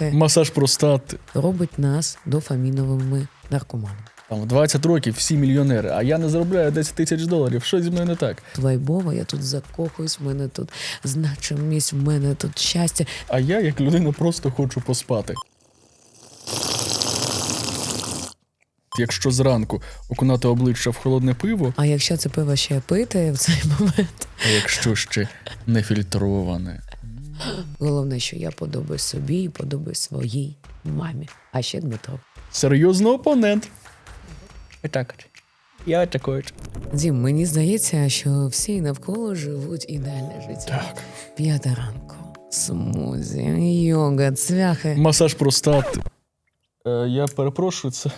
Масаж простати. робить нас дофаміновими наркоманами. Там 20 років всі мільйонери, а я не заробляю 10 тисяч доларів. Що зі мною не так? Вайбово, я тут закохуюсь, в мене тут значимість, в мене тут щастя. А я, як людина, просто хочу поспати. Якщо зранку окунати обличчя в холодне пиво, А якщо це пиво ще пити в цей момент, а якщо ще не фільтроване. Головне, що я подобаюсь собі і подобаюсь своїй мамі. А ще Дмитро. Серйозно опонент. Так. Я такой. Дім, мені здається, що всі навколо живуть ідеальне життя. Так. П'ята ранку, смузі, йога, цвяхи. Масаж простати. Е, я перепрошую, це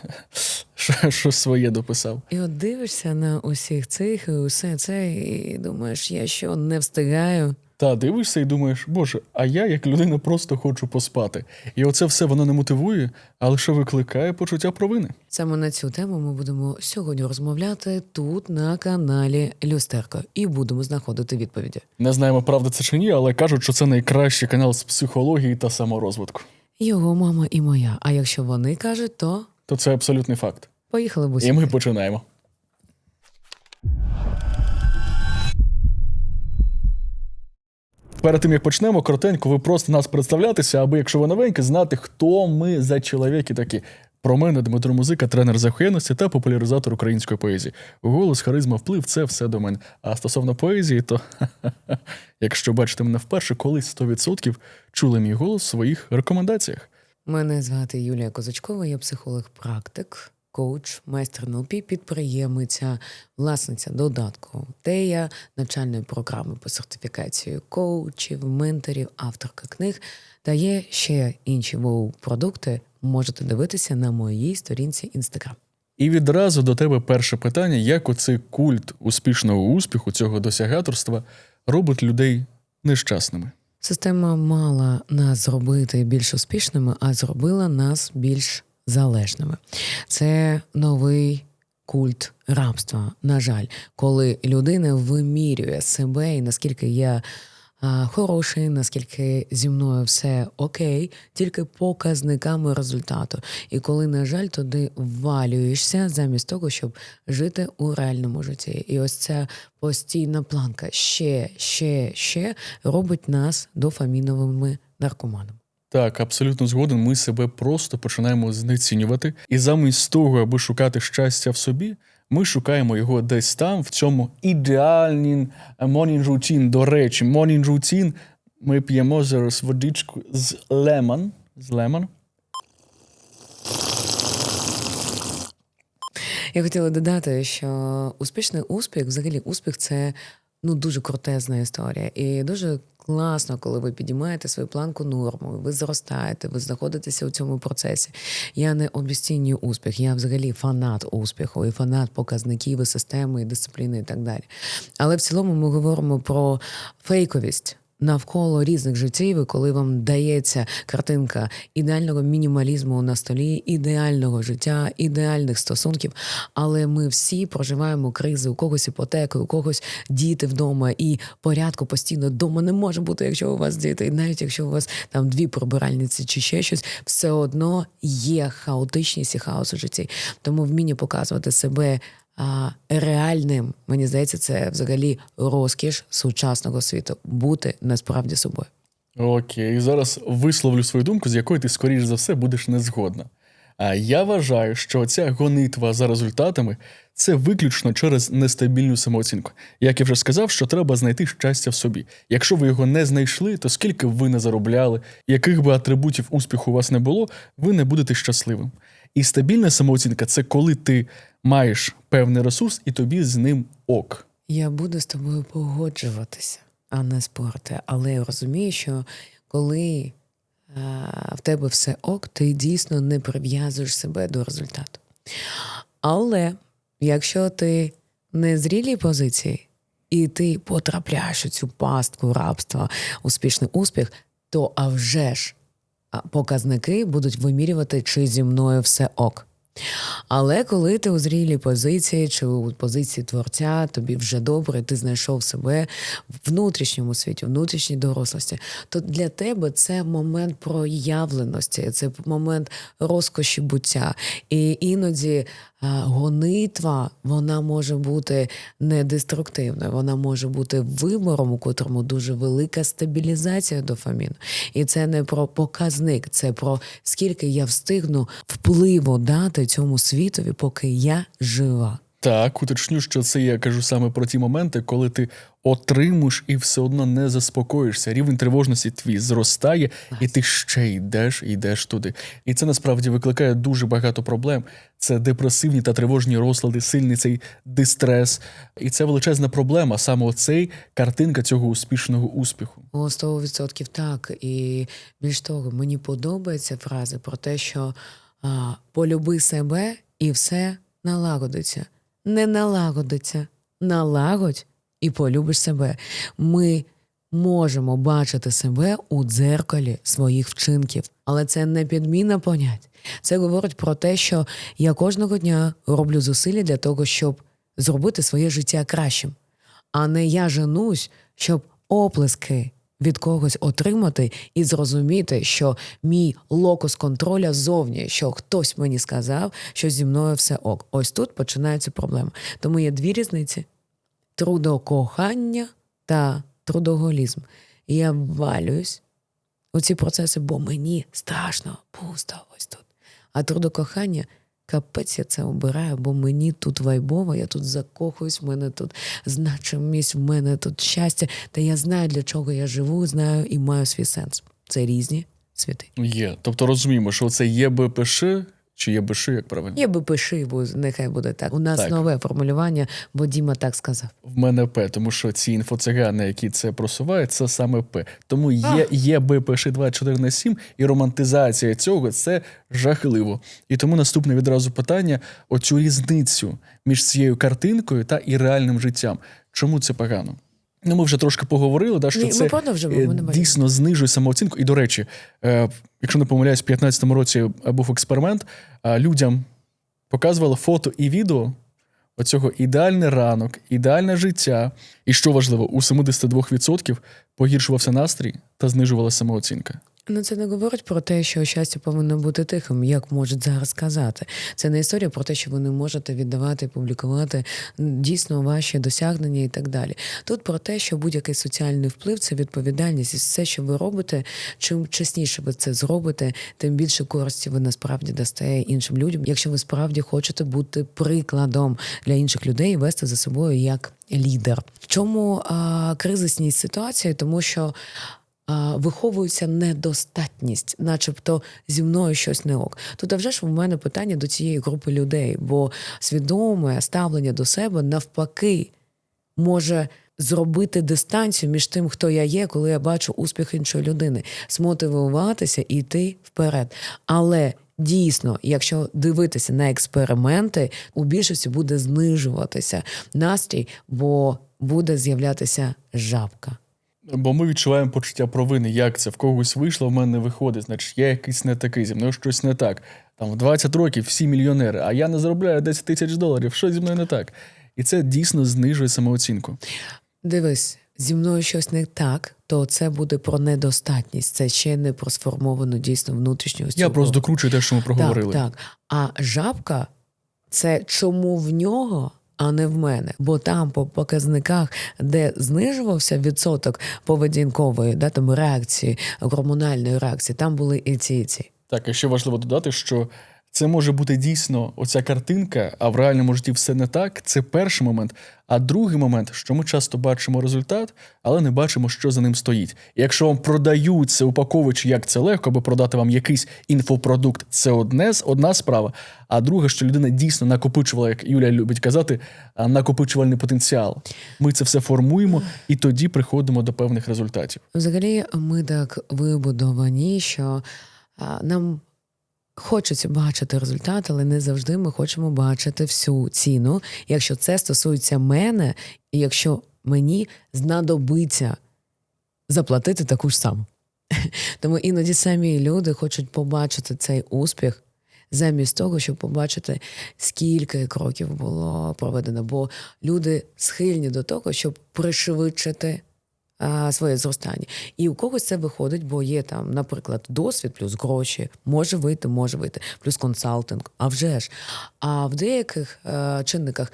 що, що своє дописав. І от дивишся на усіх цих і усе це, і думаєш, я що не встигаю. Та дивишся і думаєш, боже, а я як людина просто хочу поспати. І оце все воно не мотивує, а лише викликає почуття провини. Саме на цю тему ми будемо сьогодні розмовляти тут на каналі Люстерко і будемо знаходити відповіді. Не знаємо, правда це чи ні, але кажуть, що це найкращий канал з психології та саморозвитку. Його мама і моя. А якщо вони кажуть, то То це абсолютний факт. поїхали бусі. І ми починаємо. Перед тим як почнемо, коротенько, ви просто нас представлятися, аби якщо ви новенькі, знати, хто ми за чоловіки такі. Про мене Дмитро Музика, тренер захоєнності та популяризатор української поезії. Голос, харизма, вплив це все до мене. А стосовно поезії, то якщо бачите мене вперше, колись 100% чули мій голос в своїх рекомендаціях. Мене звати Юлія Козачкова, я психолог-практик, коуч, майстер НЛП, підприємиця, власниця додатку Тея, навчальної програми по сертифікації коучів, менторів, авторка книг. Та є ще інші воу-продукти. Можете дивитися на моїй сторінці Інстаграм. І відразу до тебе перше питання: як оцей культ успішного успіху, цього досягаторства робить людей нещасними? Система мала нас зробити більш успішними, а зробила нас більш залежними. Це новий культ рабства. На жаль, коли людина вимірює себе і наскільки я хороший, наскільки зі мною все окей, тільки показниками результату. І коли, на жаль, туди ввалюєшся замість того, щоб жити у реальному житті. І ось ця постійна планка ще, ще, ще робить нас дофаміновими наркоманами. Так, абсолютно згоден. Ми себе просто починаємо знецінювати, і замість того, аби шукати щастя в собі, ми шукаємо його десь там, в цьому ідеальнім morning routine. До речі, morning routine ми п'ємо зараз водичку з лемон. З лемон. Я хотіла додати, що успішний успіх, взагалі, успіх це ну дуже крутезна історія. І дуже класно, коли ви підіймаєте свою планку норму, ви зростаєте, ви знаходитеся у цьому процесі. Я не обіцінюю успіх, я взагалі фанат успіху, і фанат показників, і системи, і дисципліни, і так далі. Але в цілому ми говоримо про фейковість. Навколо різних життів, і коли вам дається картинка ідеального мінімалізму на столі, ідеального життя, ідеальних стосунків. Але ми всі проживаємо кризи, у когось іпотеки, у когось діти вдома, і порядку постійно вдома не може бути, якщо у вас діти. І навіть якщо у вас там дві прибиральниці чи ще щось, все одно є хаотичність і хаос у житті. Тому вміння показувати себе реальним, мені здається, це взагалі розкіш сучасного світу бути насправді собою. Окей, зараз висловлю свою думку, з якою ти, скоріш за все, будеш не згодна. А я вважаю, що ця гонитва за результатами це виключно через нестабільну самооцінку. Як я вже сказав, що треба знайти щастя в собі. Якщо ви його не знайшли, то скільки б ви не заробляли, яких би атрибутів успіху у вас не було, ви не будете щасливим. І стабільна самооцінка це коли ти маєш певний ресурс і тобі з ним ок. Я буду з тобою погоджуватися, а не спорти. Але я розумію, що коли а, в тебе все ок, ти дійсно не прив'язуєш себе до результату. Але якщо ти не зрілій позиції, і ти потрапляєш у цю пастку рабства, успішний успіх, то а вже ж показники будуть вимірювати, чи зі мною все ок. Але коли ти у зрілій позиції чи у позиції творця, тобі вже добре, ти знайшов себе в внутрішньому світі, внутрішній дорослості, то для тебе це момент проявленості, це момент розкоші буття. І іноді гонитва вона може бути не деструктивною, вона може бути вибором, у котрому дуже велика стабілізація дофаміну. І це не про показник, це про скільки я встигну впливу дати цьому світові, поки я жива. Так, уточню, що це я кажу саме про ті моменти, коли ти отримуєш і все одно не заспокоїшся. Рівень тривожності твій зростає, і ти ще йдеш, йдеш туди. І це насправді викликає дуже багато проблем. Це депресивні та тривожні розлади, сильний цей дистрес. І це величезна проблема, саме оцей картинка цього успішного успіху. О, 100% так. І більш того, мені подобаються фрази про те, що а, полюби себе і все налагодиться. Не налагодиться, налагодь і полюбиш себе. Ми можемо бачити себе у дзеркалі своїх вчинків, але це не підміна понять. Це говорить про те, що я кожного дня роблю зусилля для того, щоб зробити своє життя кращим, а не я женусь, щоб оплески від когось отримати і зрозуміти, що мій локус контроля зовні, що хтось мені сказав, що зі мною все ок. Ось тут починаються проблеми. Тому є дві різниці: трудокохання та трудоголізм. Я ввалююсь у ці процеси, бо мені страшно пусто ось тут. А трудокохання. Капець я це обираю, бо мені тут вайбово, я тут закохуюсь, в мене тут значимість, в мене тут щастя. Та я знаю, для чого я живу, знаю і маю свій сенс. Це різні світи. Є. Тобто розуміємо, що це є БПШ чи є БШ, як правильно? Я би пиши, бо нехай буде так. У нас Так. нове формулювання, бо Діма так сказав. В мене П, тому що ці інфоцигани, які це просувають, це саме П. Тому є, є БПШ 24 на 7, і романтизація цього це жахливо. І тому наступне відразу питання: оцю різницю між цією картинкою та і реальним життям. Чому це погано? Ну, ми вже трошки поговорили, да, що Ні, це продовжимо, е, дійсно знижує самооцінку. І, до речі, е, якщо не помиляюсь, в 2015 році був експеримент, людям показували фото і відео оцього ідеальний ранок, ідеальне життя. І що важливо, у 72% погіршувався настрій та знижувалася самооцінка. Ну, це не говорить про те, що щастя повинно бути тихим, як можуть зараз сказати. Це не історія про те, що ви не можете віддавати, публікувати дійсно ваші досягнення і так далі. Тут про те, що будь-який соціальний вплив це відповідальність, і все, що ви робите, чим чесніше ви це зробите, тим більше користі ви насправді дасте іншим людям, якщо ви справді хочете бути прикладом для інших людей і вести за собою як лідер. Чому а, кризисність ситуації? Тому що виховується недостатність, начебто зі мною щось не ок. Тут а вже ж в мене питання до цієї групи людей, бо свідоме ставлення до себе навпаки може зробити дистанцію між тим, хто я є, коли я бачу успіх іншої людини, змотивуватися і йти вперед. Але Дійсно, якщо дивитися на експерименти, у більшості буде знижуватися настрій, бо буде з'являтися жабка. Бо ми відчуваємо почуття провини, як це в когось вийшло, в мене не виходить. Значить, я якийсь не такий, зі мною щось не так. Там в 20 років всі мільйонери, а я не заробляю 10 тисяч доларів. Що зі мною не так? І це дійсно знижує самооцінку. Дивись, зі мною щось не так, то це буде про недостатність. Це ще не про сформовану дійсно внутрішню Я просто докручую те, що ми проговорили. Так, так. А жабка це чому в нього, а не в мене. Бо там по показниках, де знижувався відсоток поведінкової, да, там реакції, гормональної реакції, там були і ці, і ці. Так, і ще важливо додати, що це може бути дійсно оця картинка, а в реальному житті все не так. Це перший момент. А другий момент, що ми часто бачимо результат, але не бачимо, що за ним стоїть. І якщо вам продають це упаковуючи, як це легко, аби продати вам якийсь інфопродукт, це одне одна справа. А друге, що людина дійсно накопичувала, як Юлія любить казати, накопичувальний потенціал. Ми це все формуємо і тоді приходимо до певних результатів. Взагалі, ми так вибудовані, що нам хочеться бачити результат, але не завжди ми хочемо бачити всю ціну. Якщо це стосується мене, і якщо мені знадобиться заплатити таку ж саму. Тому іноді самі люди хочуть побачити цей успіх замість того, щоб побачити, скільки кроків було проведено. Бо люди схильні до того, щоб пришвидшити своє зростання. І у когось це виходить, бо є там, наприклад, досвід плюс гроші, може вийти, може вийти, плюс консалтинг. А вже ж. А в деяких е, чинниках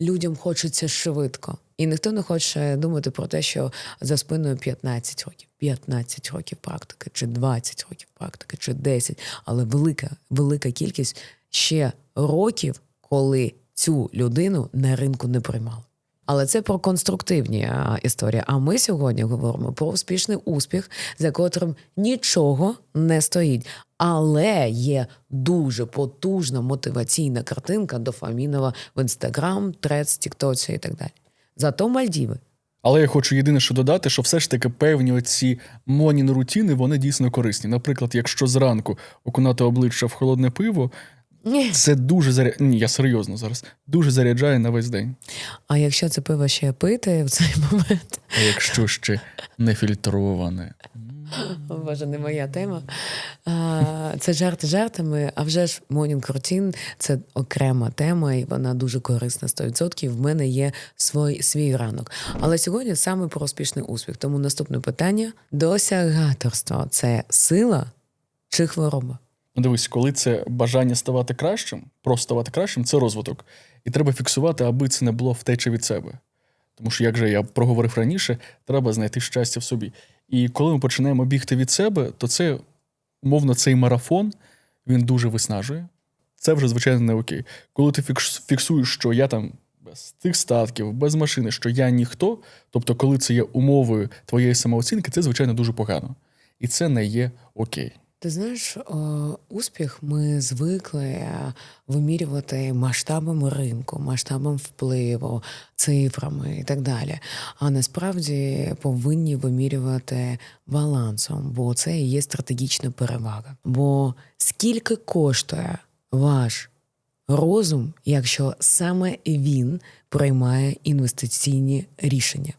людям хочеться швидко. І ніхто не хоче думати про те, що за спиною 15 років, 15 років практики, чи 20 років практики, чи 10, але велика, велика кількість ще років, коли цю людину на ринку не приймали. Але це про конструктивні історії. А ми сьогодні говоримо про успішний успіх, за котрим нічого не стоїть. Але є дуже потужна мотиваційна картинка дофамінова в інстаграм, трец, тіктоці і так далі. Зато Мальдіви. Але я хочу єдине, що додати, що все ж таки певні оці монін рутини вони дійсно корисні. Наприклад, якщо зранку окунати обличчя в холодне пиво, це дуже заря... Ні, я серйозно зараз дуже заряджає на весь день. А якщо це пиво ще пити в цей момент, А якщо ще не фільтроване. О, Боже, не моя тема. А, Це жарти жартами, а вже ж Morning Routine – це окрема тема, і вона дуже корисна 100%. В мене є свій, свій ранок. Але сьогодні саме про успішний успіх. Тому наступне питання: досягаторство це сила чи хвороба? Ну, дивись, коли це бажання ставати кращим, просто ставати кращим, це розвиток. І треба фіксувати, аби це не було втеча від себе. Тому що, як же я проговорив раніше, треба знайти щастя в собі. І коли ми починаємо бігти від себе, то це, умовно, цей марафон він дуже виснажує. Це вже, звичайно, не окей. Коли ти фіксуєш, що я там без цих статків, без машини, що я ніхто, тобто, коли це є умовою твоєї самооцінки, це, звичайно, дуже погано. І це не є окей. Ти знаєш, е, успіх ми звикли вимірювати масштабами ринку, масштабом впливу, цифрами і так далі. А насправді повинні вимірювати балансом, бо це і є стратегічна перевага. Бо скільки коштує ваш розум, якщо саме він приймає інвестиційні рішення?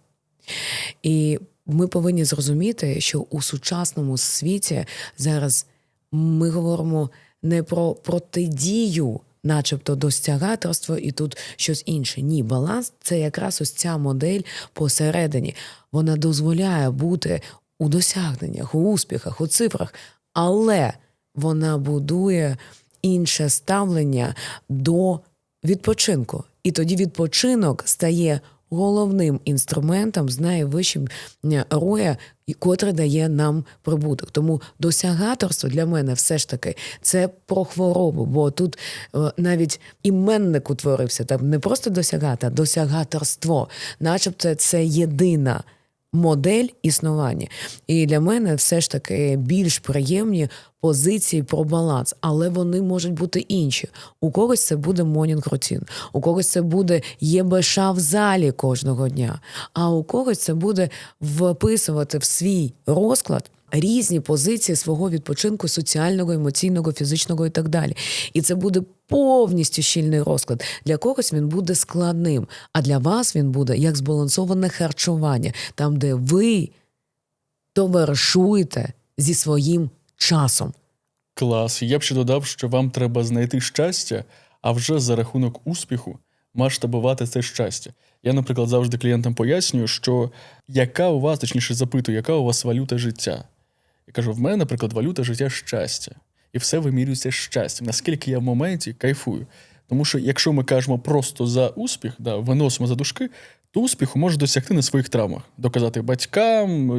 І ми повинні зрозуміти, що у сучасному світі зараз ми говоримо не про протидію, начебто досягаторство, і тут щось інше. Ні, баланс це якраз ось ця модель посередині. Вона дозволяє бути у досягненнях, у успіхах, у цифрах, але вона будує інше ставлення до відпочинку. І тоді відпочинок стає головним інструментом з найвищим е, роя, котре дає нам прибуток. Тому досягаторство для мене все ж таки це про хворобу, бо тут е, навіть іменник утворився там не просто досягати, а досягаторство, начебто це єдина. Модель існування. І для мене все ж таки більш приємні позиції про баланс, але вони можуть бути інші. У когось це буде монінг рутін, у когось це буде ЄБШ в залі кожного дня, а у когось це буде вписувати в свій розклад. Різні позиції свого відпочинку соціального, емоційного, фізичного і так далі. І це буде повністю щільний розклад. Для когось він буде складним, а для вас він буде як збалансоване харчування, там, де ви товаришуєте зі своїм часом. Клас. Я б ще додав, що вам треба знайти щастя, а вже за рахунок успіху масштабувати це щастя. Я, наприклад, завжди клієнтам пояснюю, що яка у вас, точніше, запитую, яка у вас валюта життя. Я кажу, в мене, наприклад, валюта життя щастя. І все вимірюється щастям. Наскільки я в моменті кайфую. Тому що якщо ми кажемо просто за успіх, да, виносимо за дужки, то успіху може досягти на своїх травмах, доказати батькам,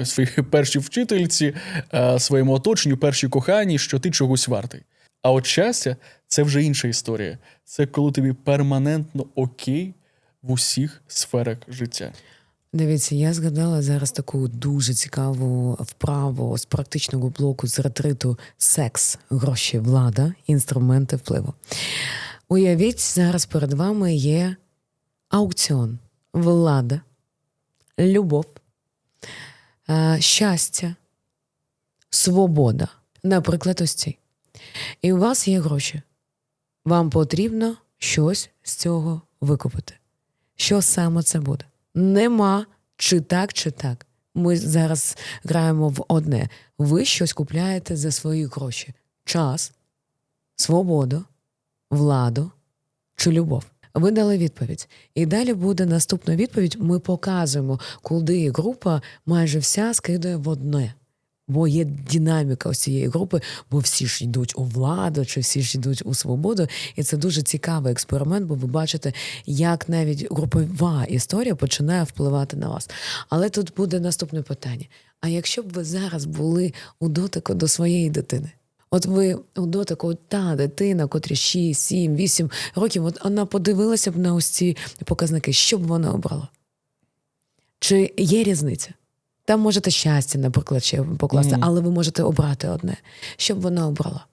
е, своїй першій вчительці, е, своєму оточенню, першій коханій, що ти чогось вартий. А от щастя це вже інша історія. Це коли тобі перманентно окей в усіх сферах життя. Дивіться, я згадала зараз таку дуже цікаву вправу з практичного блоку з ретриту секс, гроші, влада, інструменти впливу. Уявіть, зараз перед вами є аукціон, влада, любов, е, щастя, свобода, наприклад, ось ці. І у вас є гроші. Вам потрібно щось з цього викупити. Що саме це буде? Нема чи так, чи так. Ми зараз граємо в одне. Ви щось купляєте за свої гроші: час, свободу, владу чи любов? Ви дали відповідь. І далі буде наступна відповідь. Ми показуємо, куди група майже вся скидає в одне. Бо є динаміка цієї групи, бо всі ж йдуть у владу, чи всі ж йдуть у свободу. І це дуже цікавий експеримент, бо ви бачите, як навіть групова історія починає впливати на вас. Але тут буде наступне питання: а якщо б ви зараз були у дотику до своєї дитини? От ви у дотику, от та дитина, котрі 6, 7, 8 років, от вона подивилася б на ось ці показники, що б вона обрала? Чи є різниця? Там можете щастя, наприклад, ще покласти, Мгм. але ви можете обрати одне, що б вона обрала.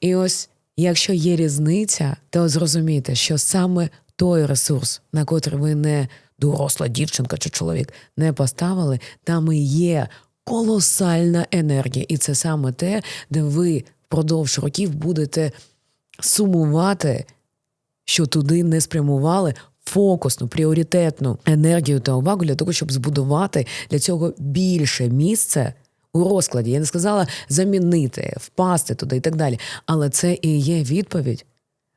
І ось, якщо є різниця, то зрозумійте, що саме той ресурс, на котрий ви не доросла дівчинка чи чоловік не поставили, там і є колосальна енергія. І це саме те, де ви впродовж років будете сумувати, що туди не спрямували фокусну, пріоритетну енергію та увагу для того, щоб збудувати для цього більше місце у розкладі. Я не сказала замінити, впасти туди і так далі. Але це і є відповідь,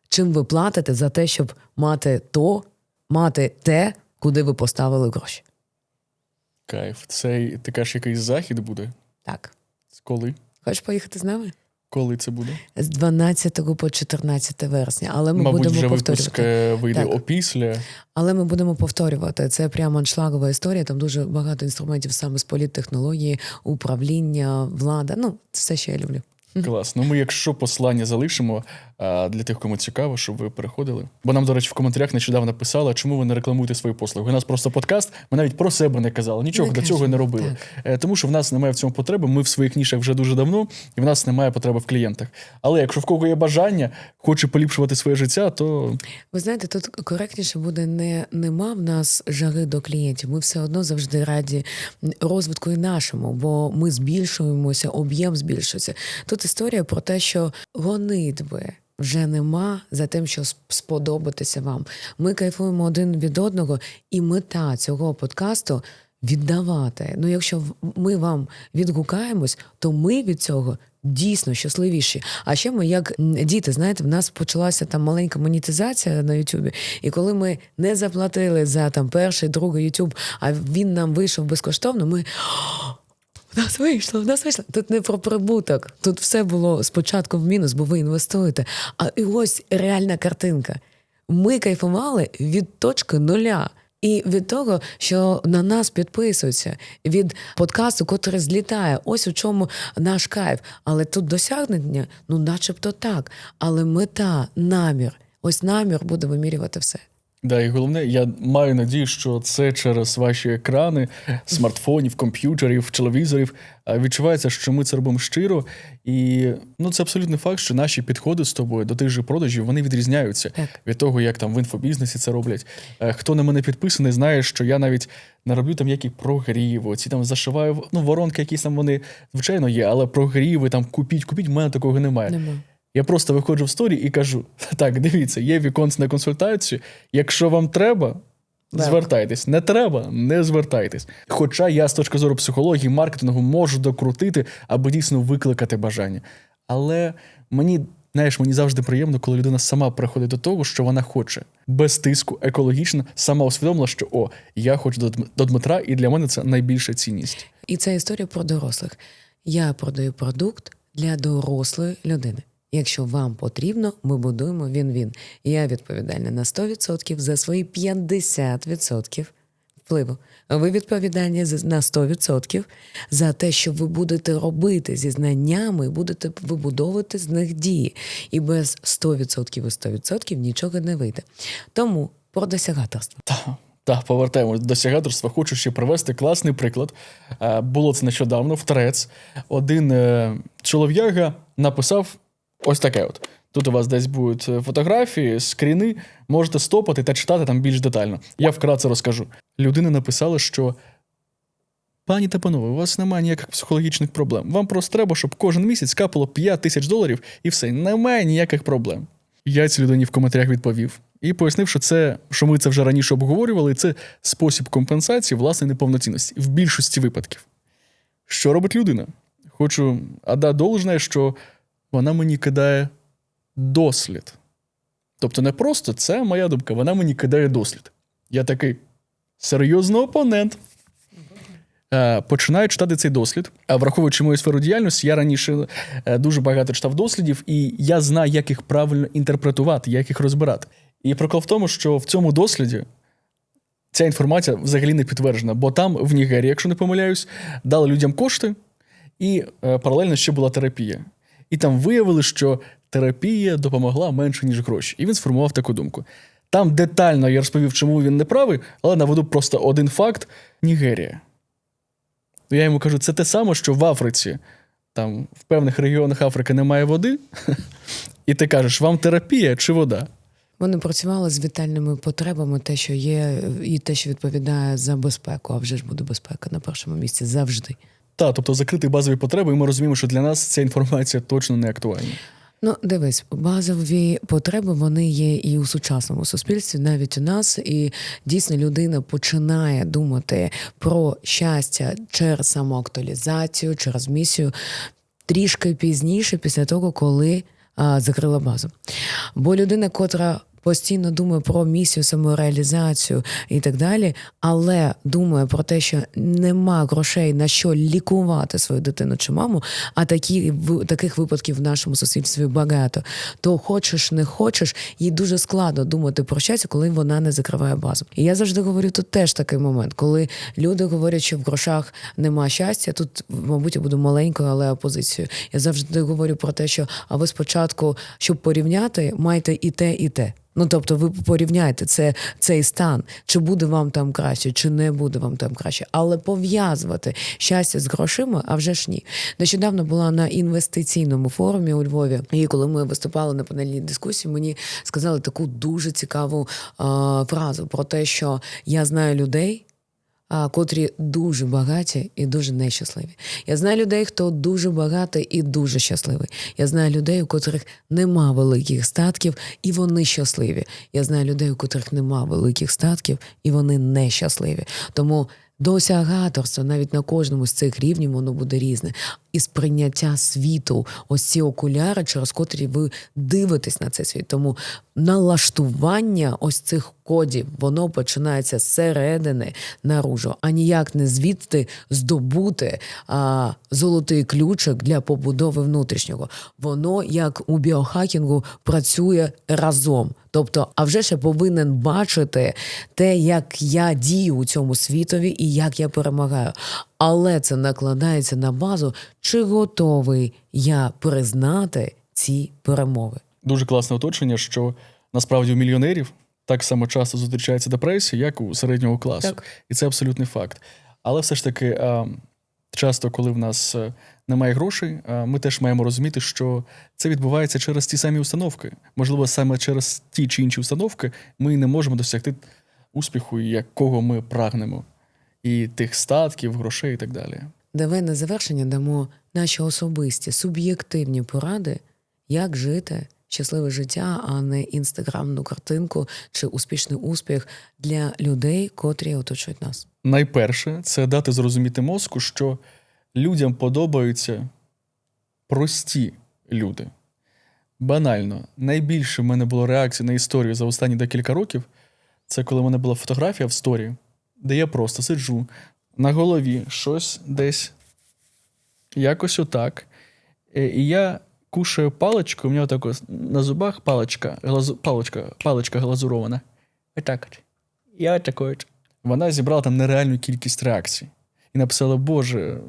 чим ви платите за те, щоб мати то, мати те, куди ви поставили гроші. Кайф. Це ти кажеш, якийсь захід буде? Так. Коли? Хочеш поїхати з нами? Коли це буде? З 12 по 14 вересня, але ми Мабуть, будемо вже повторювати. випуск е, вийде Так. опісля. Але ми будемо повторювати. Це прямо аншлагова історія. Там дуже багато інструментів саме з політтехнології, управління, влада. Ну, все, що я люблю. Клас. Ну ми, якщо послання залишимо а, для тих, кому цікаво, щоб ви переходили. Бо нам, до речі, в коментарях нещодавно писали, чому ви не рекламуєте свої послуги. У нас просто подкаст, ми навіть про себе не казали, нічого Не до цього не робили. Е, Тому що в нас немає в цьому потреби. Ми в своїх нішах вже дуже давно, і в нас немає потреби в клієнтах. Але якщо в кого є бажання, хоче поліпшувати своє життя, то Ви знаєте, тут коректніше буде не нема в нас жаги до клієнтів. Ми все одно завжди раді розвитку і нашому, бо ми збільшуємося, об'єм збільшується. Тут історія про те, що гонитви вже нема за тим, що сподобатися вам. Ми кайфуємо один від одного, і мета цього подкасту. Віддавати. Ну, якщо ми вам відгукаємось, то ми від цього дійсно щасливіші. А ще ми, як діти, знаєте, в нас почалася там маленька монетизація на Ютубі. І коли ми не заплатили за там перший, другий Ютуб, а він нам вийшов безкоштовно, ми. «О, В нас вийшло, в нас вийшло. Тут не про прибуток. Тут все було спочатку в мінус, бо ви інвестуєте. А і ось реальна картинка. Ми кайфували від точки нуля. І від того, що на нас підписуються, від подкасту, котрий злітає, ось у чому наш кайф. Але тут досягнення, ну, начебто так. Але мета, намір, ось намір буде вимірювати все. Да, і головне, я маю надію, що це через ваші екрани, смартфонів, комп'ютерів, телевізорів відчувається, що ми це робимо щиро. І ну, це абсолютний факт, що наші підходи з тобою до тих же продажів вони відрізняються Так. від того, як там в інфобізнесі це роблять. Е, Хто на мене підписаний, знає, що я навіть не роблю там які прогріви, ці там зашиваю, ну, воронки якісь там вони, звичайно, є, але прогріви, там купіть, купіть, в мене такого немає. Нема. Я просто виходжу в сторі і кажу: так, дивіться, є віконце на консультацію. Якщо вам треба, Так. звертайтесь. Не треба, не звертайтесь. Хоча я з точки зору психології, маркетингу можу докрутити, аби дійсно викликати бажання. Але мені. Знаєш, мені завжди приємно, коли людина сама приходить до того, що вона хоче, без тиску, екологічно, сама усвідомила, що о, я хочу до до Дмитра, і для мене це найбільша цінність. І це історія про дорослих. Я продаю продукт для дорослої людини. Якщо вам потрібно, ми будуємо він-він. Я відповідальна на 100% за свої 50% впливу. Ви відповідальні на 100% за те, що ви будете робити зі знаннями, будете вибудовувати з них дії. І без 100% і 100% нічого не вийде. Тому про досягаторство. Та, та повертаємось до досягаторства. Хочу ще привести класний приклад. Е, Було це нещодавно в Трец. Один е, чолов'яга написав ось таке: от. Тут у вас десь будуть е, фотографії, скріни, можете стопати та читати там більш детально. Я вкратце розкажу. Людина написала, що. Пані та панове, у вас немає ніяких психологічних проблем. Вам просто треба, щоб кожен місяць капало 5 тисяч доларів і все, немає ніяких проблем. Я цій людині в коментарях відповів і пояснив, що це, що ми це вже раніше обговорювали, це спосіб компенсації власної неповноцінності в більшості випадків. Що робить людина? Хочу, ада должне, що вона мені кидає дослід. Тобто, не просто це моя думка, вона мені кидає дослід. Я такий серйозний опонент. Е, Починаю читати цей дослід. А враховуючи мою сферу діяльності, я раніше е, дуже багато читав дослідів, і я знаю, як їх правильно інтерпретувати, як їх розбирати. І прикол в тому, що в цьому досліді ця інформація взагалі не підтверджена, бо там, в Нігерії, якщо не помиляюсь, дали людям кошти, і е, паралельно ще була терапія. І там виявили, що терапія допомогла менше, ніж гроші. І він сформував таку думку. Там детально я розповів, чому він не правий, але наведу просто один факт: Нігерія. Ну, я йому кажу, це те саме, що в Африці, там в певних регіонах Африки немає води, і ти кажеш, вам терапія чи вода? Вони працювали з вітальними потребами, те, що є, і те, що відповідає за безпеку. А вже ж буде безпека на першому місці завжди. Так, тобто закрити базові потреби, і ми розуміємо, що для нас ця інформація точно не актуальна. Ну, дивись, базові потреби вони є і у сучасному суспільстві, навіть у нас. І дійсно людина починає думати про щастя через самоактуалізацію, через місію трішки пізніше, після того, коли а, закрила базу. Бо людина, котра постійно думає про місію, самореалізацію і так далі, але думає про те, що нема грошей на що лікувати свою дитину чи маму, а такі в- таких випадків в нашому суспільстві багато. То хочеш, не хочеш, їй дуже складно думати про щастя, коли вона не закриває базу. І я завжди говорю, тут теж такий момент, коли люди говорять, що в грошах нема щастя. Тут, мабуть, я буду маленькою, але опозицією. Я завжди говорю про те, що а ви спочатку, щоб порівняти, маєте і те, і те. Ну, тобто, ви порівняйте це, цей стан, чи буде вам там краще, чи не буде вам там краще. Але пов'язувати щастя з грошима, а вже ж ні. Нещодавно була на інвестиційному форумі у Львові, і коли ми виступали на панельній дискусії, мені сказали таку дуже цікаву а, фразу про те, що я знаю людей. Котрі дуже багаті і дуже нещасливі. Я знаю людей, хто дуже багатий і дуже щасливий. Я знаю людей, у котрих нема великих статків, і вони щасливі. Я знаю людей, у котрих нема великих статків, і вони нещасливі. Тому досягаторство навіть на кожному з цих рівнів воно буде різне. І сприйняття світу, ось ці окуляри, через котрі ви дивитесь на цей світ. Тому налаштування ось цих кодів воно починається зсередини наружу, а ніяк не звідти здобути а, золотий ключик для побудови внутрішнього. Воно як у біохакінгу працює разом. Тобто, а вже я повинен бачити те, як я дію у цьому світові і як я перемагаю. Але це накладається на базу, чи готовий я признати ці перемоги. Дуже класне оточення, що насправді у мільйонерів так само часто зустрічається депресія, як у середнього класу. Так. І це абсолютний факт. Але все ж таки, часто, коли в нас е, немає грошей, ми теж маємо розуміти, що це відбувається через ті самі установки. Можливо, саме через ті чи інші установки ми не можемо досягти успіху, якого ми прагнемо, і тих статків, грошей і так далі. Давай на завершення дамо наші особисті суб'єктивні поради, як жити щасливе життя, а не інстаграмну картинку чи успішний успіх для людей, котрі оточують нас. Найперше, це дати зрозуміти мозку, що людям подобаються прості люди. Банально, найбільше в мене було реакцій на історію за останні декілька років. Це коли в мене була фотографія в сторі, де я просто сиджу на голові щось десь, якось отак. Е, І я кушаю паличку, у мене отак на зубах паличка, глазу, паличка, паличка глазурована. Отак от. Я от. Вона зібрала там нереальну кількість реакцій. І написала: Боже,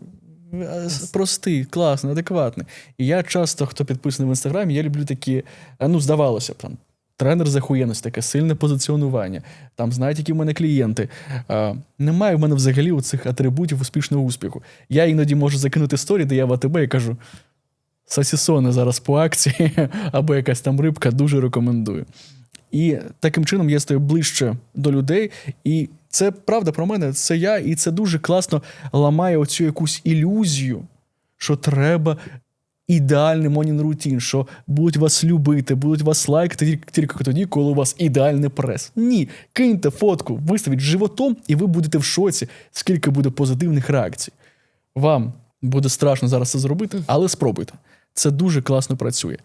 простий, класний, адекватний. І я часто, хто підписаний в інстаграмі, я люблю такі, ну, здавалося б, там, тренер з охуєнності, таке сильне позиціонування, там знають, які в мене клієнти. А, немає в мене взагалі цих атрибутів успішного успіху. Я іноді можу закинути сторі, де я в АТБ і кажу: Сосісони зараз по акції, або якась там рибка, дуже рекомендую. І таким чином я стаю ближче до людей. І це правда про мене, це я, і це дуже класно ламає оцю якусь ілюзію, що треба ідеальний монін рутін, що будуть вас любити, будуть вас лайкати тільки, тільки тоді, коли у вас ідеальний прес. Ні, киньте фотку, виставіть животом, і ви будете в шоці, скільки буде позитивних реакцій. Вам буде страшно зараз це зробити, але спробуйте. Це дуже класно працює.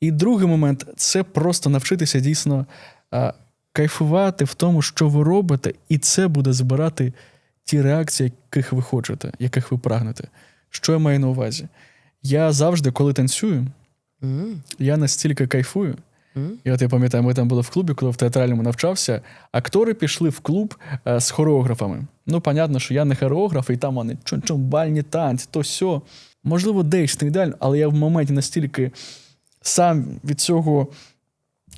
І другий момент це просто навчитися дійсно а, кайфувати в тому, що ви робите, і це буде збирати ті реакції, яких ви хочете, яких ви прагнете. Що я маю на увазі? Я завжди, коли танцюю, М, я настільки кайфую. м. І от я пам'ятаю, ми там були в клубі, коли в театральному навчався. Актори пішли в клуб е, з хореографами. Ну, понятно, що я не хореограф, і там вони чун-чун, бальні танці, то сьо. Можливо, десь не ідеально, але я в моменті настільки сам від цього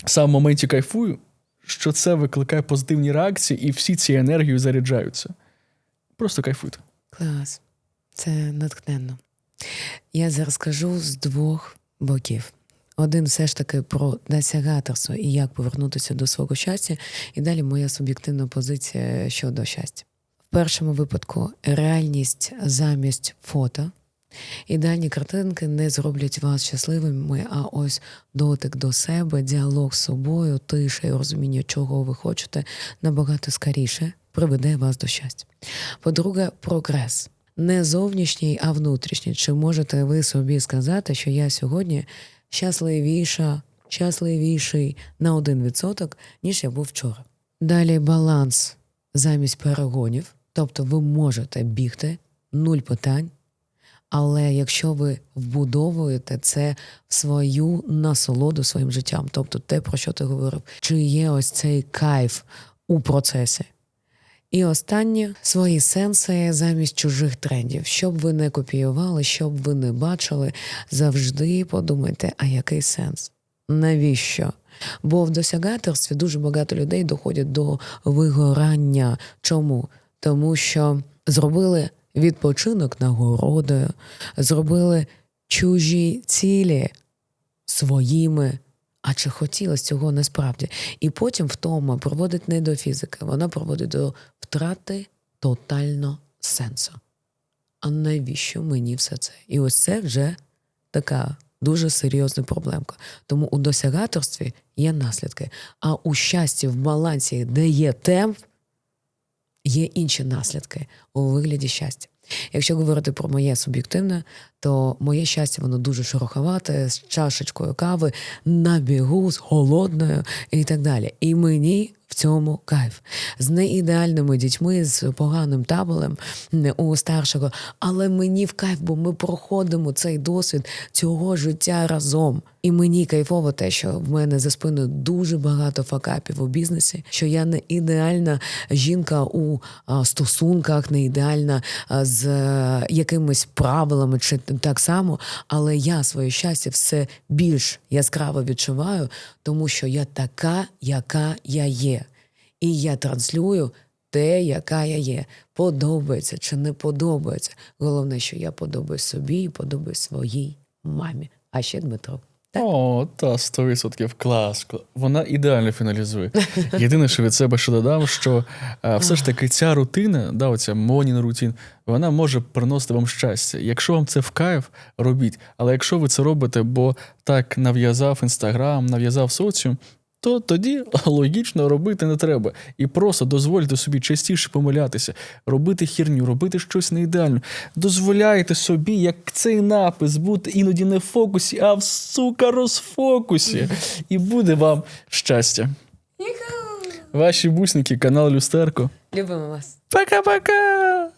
сам в моменті кайфую, що це викликає позитивні реакції, і всі ці енергією заряджаються. Просто кайфуйте. Клас. Це натхненно. Я зараз скажу з двох боків. Один все ж таки про досягаторство і як повернутися до свого щастя, і далі моя суб'єктивна позиція щодо щастя. В першому випадку реальність замість фото. Ідеальні картинки не зроблять вас щасливими, а ось дотик до себе, діалог з собою, тиша і розуміння, чого ви хочете, набагато скоріше приведе вас до щастя. По-друге, прогрес. Не зовнішній, а внутрішній. Чи можете ви собі сказати, що я сьогодні щасливіша, щасливіший на 1%, ніж я був вчора? Далі баланс замість перегонів, тобто ви можете бігти, нуль питань. Але якщо ви вбудовуєте це в свою насолоду своїм життям, тобто те, про що ти говорив, чи є ось цей кайф у процесі? І останнє свої сенси замість чужих трендів. Щоб ви не копіювали, щоб ви не бачили, завжди подумайте, а який сенс? Навіщо? Бо в досягаторстві дуже багато людей доходять до вигорання. Чому? Тому що зробили відпочинок нагородою, зробили чужі цілі своїми. А чи хотілося цього насправді? І потім втома проводить не до фізики, вона проводить до втрати тотально сенсу. А навіщо мені все це? І ось це вже така дуже серйозна проблемка. Тому у досягаторстві є наслідки, а у щасті в балансі, де є темп, є інші наслідки у вигляді щастя. Якщо говорити про моє суб'єктивне, то моє щастя воно дуже шероховате, з чашечкою кави, на бігу, з голодною і так далі. І мені цьому кайф. З неідеальними дітьми, з поганим табелем у старшого. Але мені в кайф, бо ми проходимо цей досвід цього життя разом. І мені кайфово те, що в мене за спиною дуже багато факапів у бізнесі, що я не ідеальна жінка у стосунках, не ідеальна з е, якимись правилами чи так само, але я своє щастя все більш яскраво відчуваю, тому що я така, яка я є. І я транслюю те, яка я є. Подобається чи не подобається. Головне, що я подобаюсь собі і подобаюсь своїй мамі. А ще Дмитро. О, та 100% клас. Вона ідеально фіналізує. Єдине, що від себе ще додам, що е, все ж таки ця рутина, да, оця монін рутин, вона може приносити вам щастя. Якщо вам це в кайф, робіть. Але якщо ви це робите, бо так нав'язав інстаграм, нав'язав соціум, то тоді логічно робити не треба. І просто дозвольте собі частіше помилятися, робити хірню, робити щось не ідеально. Дозволяйте собі, як цей напис, бути іноді не в фокусі, а в сука розфокусі. І буде вам щастя. Ваші бусники, канал Люстерко. Любимо вас. Пока-пока!